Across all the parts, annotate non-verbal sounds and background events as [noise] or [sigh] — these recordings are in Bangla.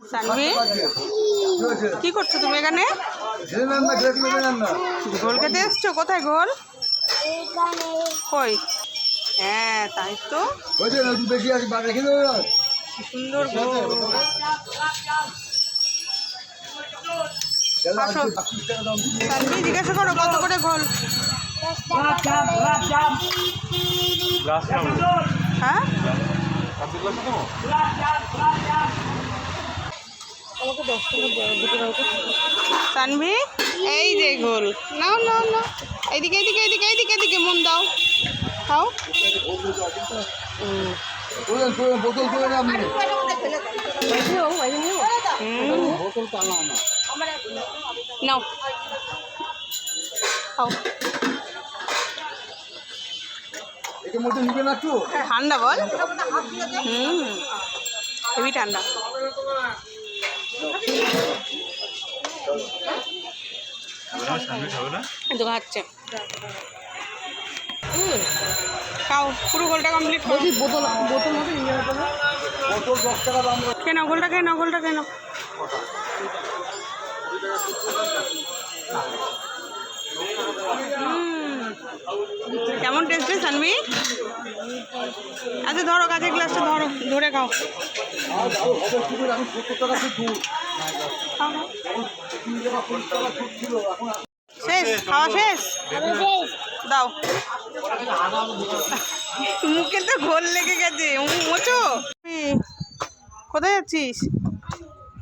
সানভি? কি করছ তুমি এখানে? ঘোল খেতে এসছো? কোথায় ঘোল? এখানে কই? হ্যাঁ তাই তো। সুন্দর। সানভি জিজ্ঞাসা করো কত করে ঘোল? হ্যাঁ? সানভি এই যে ঘোল নাও নাও নাও। এইদিকে এইদিকে এইদিকে এইদিকে এইদিকে মন দাও। খাও। নাও। খাও। ঠান্ডা বল। হুম। হেবি ঠান্ডা। খাচ্ছে। খাও। পুরো গোলটা কমপ্লিট করো। বোতল বোতল মতো নিয়ে বোতল দশ টাকা দাম খেয়ে নাও গোলটা খেয়ে নাও গোলটা খেয়ে নাও হুম। টেস্টি সানভি আচ্ছা ধরো কাঁচের গ্লাসটা ধরো ধরে খাও। শেষ খাওয়া শেষ? দাও। মুখে তো ঘোল লেগে গেছে মোচো। কোথায় যাচ্ছিস?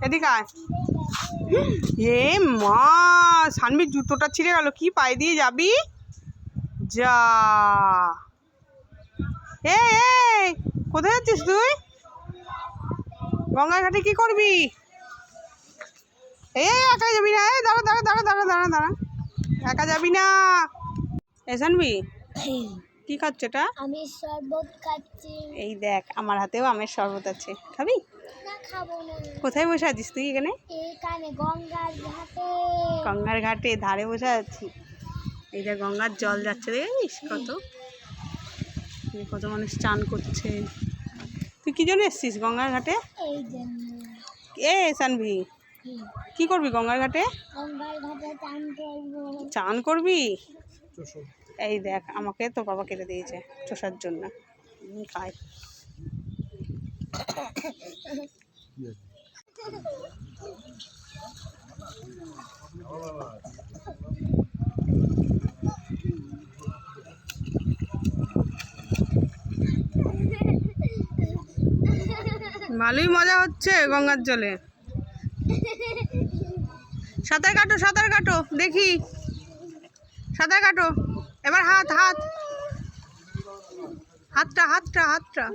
এদিকে আয়। এ মা সানবির জুতোটা ছিঁড়ে গেল কি পায়ে দিয়ে যাবি? যা। এ এই, কোথায় যাচ্ছিস তুই? গঙ্গার ঘাটে কি করবি? এ একা যাবি না। এই দাঁড়া দাঁড়া দাঁড়া দাঁড়া দাঁড়া দাঁড়া। একা যাবি না। এ সানবি কি খাচ্ছ এটা? আমি শরবত খাচ্ছি। এই দেখ আমার হাতেও আমের শরবত আছে। খাবি? না খাব না। কোথায় বসে আছিস তুই এখানে? এখানে গঙ্গার ঘাটে। গঙ্গার ঘাটে ধারে বসে আছি। এই যে গঙ্গার জল যাচ্ছে দেখেছিস কত? কত মানুষ চান করছে। তুই কি জন্য এসছিস গঙ্গার ঘাটে? এ সানভি কি? কি করবি গঙ্গার ঘাটে? চান করবি। এই দেখ আমাকে তোর বাবা কেটে দিয়েছে চষার জন্য। খাই [coughs] [coughs] ভালোই মজা হচ্ছে গঙ্গার জলে। সাঁতার কাটো সাঁতার কাটো, দেখি। সাঁতার কাটো। এবার হাত হাত। হাতটা হাতটা হাতটা।